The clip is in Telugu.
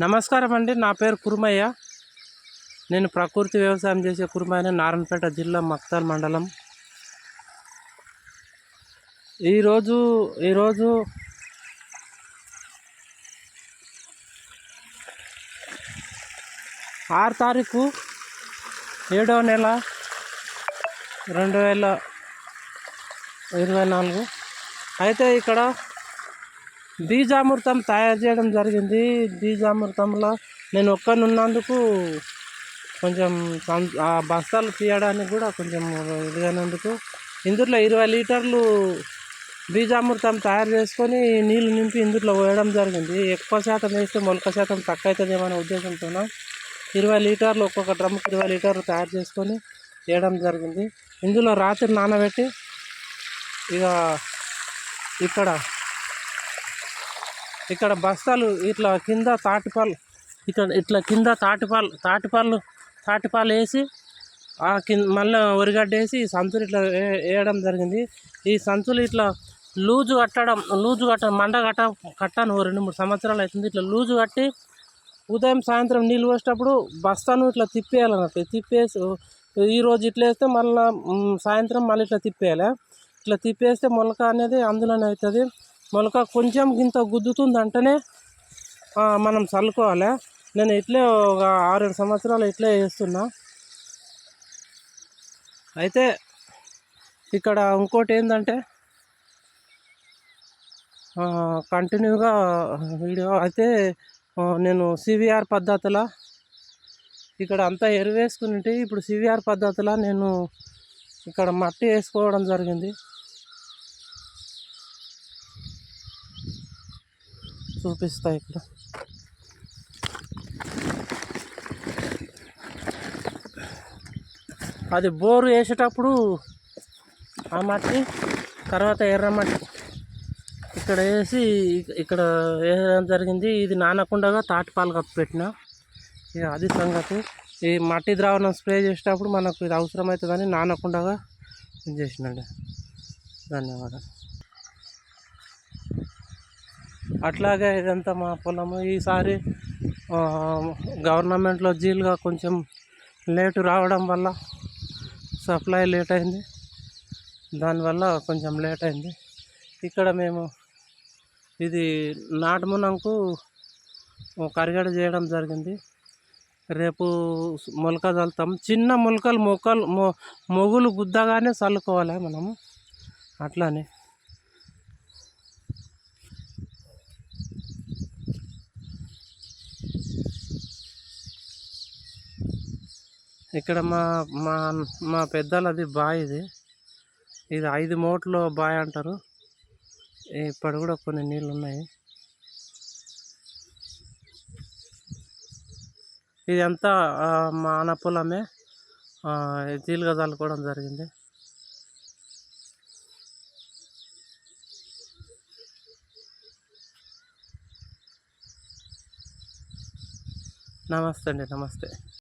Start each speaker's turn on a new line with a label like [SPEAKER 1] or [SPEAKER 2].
[SPEAKER 1] నమస్కారం అండి నా పేరు కురుమయ్య. నేను ప్రకృతి వ్యవసాయం చేసే కురుమయ్య నారాయణపేట జిల్లా మక్తాల్ మండలం. ఈరోజు ఈరోజు ఆరు తారీఖు ఏడవ నెల రెండు వేల ఇరవై నాలుగు. అయితే ఇక్కడ బీజామృతం తయారు చేయడం జరిగింది. బీజామృతంలో నేను ఒక్కనున్నందుకు కొంచెం సం- ఆ బస్తాలు తీయడానికి కూడా కొంచెం ఇదిగానందుకు ఇందులో ఇరవై లీటర్లు బీజామృతం తయారు చేసుకొని నీళ్ళు నింపి ఇందులో పోయడం జరిగింది. ఎక్కువ శాతం వేస్తే మొలక శాతం తక్కువ అవుతుంది అనే ఉద్దేశంతో ఇరవై లీటర్లు ఒక్కొక్క డ్రమ్కి ఇరవై లీటర్లు తయారు చేసుకొని వేయడం జరిగింది. ఇందులో రాత్రి నానబెట్టి ఇక ఇక్కడ ఇక్కడ బస్తాలు ఇట్లా కింద తాటిపాలు ఇక్కడ ఇట్లా కింద తాటిపాలు తాటిపాలు తాటిపాలు వేసి ఆ కింద మళ్ళీ ఒరిగడ్డ వేసి ఈ సంచులు ఇట్లా వేయడం జరిగింది. ఈ సంచులు ఇట్లా లూజు కట్టడం లూజు కట్ట మండ కట్ట కట్టాను ఓ రెండు మూడు సంవత్సరాలు అవుతుంది. ఇట్లా లూజు కట్టి ఉదయం సాయంత్రం నీళ్ళు పోసేటప్పుడు బస్తాను ఇట్లా తిప్పేయాలన్నట్టు తిప్పేసి ఈరోజు ఇట్లా వేస్తే మళ్ళీ సాయంత్రం మళ్ళీ ఇట్లా తిప్పేయాలి. ఇట్లా తిప్పేస్తే మొలక అనేది అందులోనే అవుతుంది. మొలక కొంచెం ఇంత గుద్దుతుంది అంటేనే మనం చల్లుకోవాలి. నేను ఇట్లే ఒక ఆరేడు సంవత్సరాలు ఇట్లే చేస్తున్నా. అయితే ఇక్కడ ఇంకోటి ఏంటంటే కంటిన్యూగా వీడియో అయితే నేను సివిఆర్ పద్ధతిలో ఇక్కడ అంతా ఎరువేసుకుని ఇప్పుడు సివిఆర్ పద్ధతిలో నేను ఇక్కడ మట్టి వేసుకోవడం జరిగింది. చూపిస్తా ఇక్కడ. అది బోరు వేసేటప్పుడు ఆ మట్టి తర్వాత ఎర్ర మట్టి. ఇక్కడ వేసి ఇక్కడ వేయడం జరిగింది. ఇది నానకుండగా తాటిపాలు కప్పి పెట్టిన. ఇక అది సంగతి. ఈ మట్టి ద్రావణం స్ప్రే చేసేటప్పుడు మనకు ఇది అవసరమవుతుందని నానకుండగా చేసినండి. ధన్యవాదాలు. అట్లాగే ఇదంతా మా పొలము. ఈసారి గవర్నమెంట్లో జీలుగా కొంచెం లేటు రావడం వల్ల సప్లై లేట్ అయింది. దానివల్ల కొంచెం లేట్ అయింది. ఇక్కడ మేము ఇది నాటుమునంకు కరిగడ చేయడం జరిగింది. రేపు మొలక చల్లుతాం. చిన్న మొలకలు మొక్కలు మొ మొగులు గుద్దగానే చల్లుకోవాలి మనము. అట్లానే. ఇక్కడ మా మా మా పెద్దలది బాయ్ ఇది. ఇది ఐదు మోట్లు బాయ్ అంటారు. ఇప్పుడు కూడా కొన్ని నీళ్ళు ఉన్నాయి ఇదంతా మా అన్న పొలమే జీలుగా చల్లుకోవడం జరిగింది. నమస్తే అండి నమస్తే.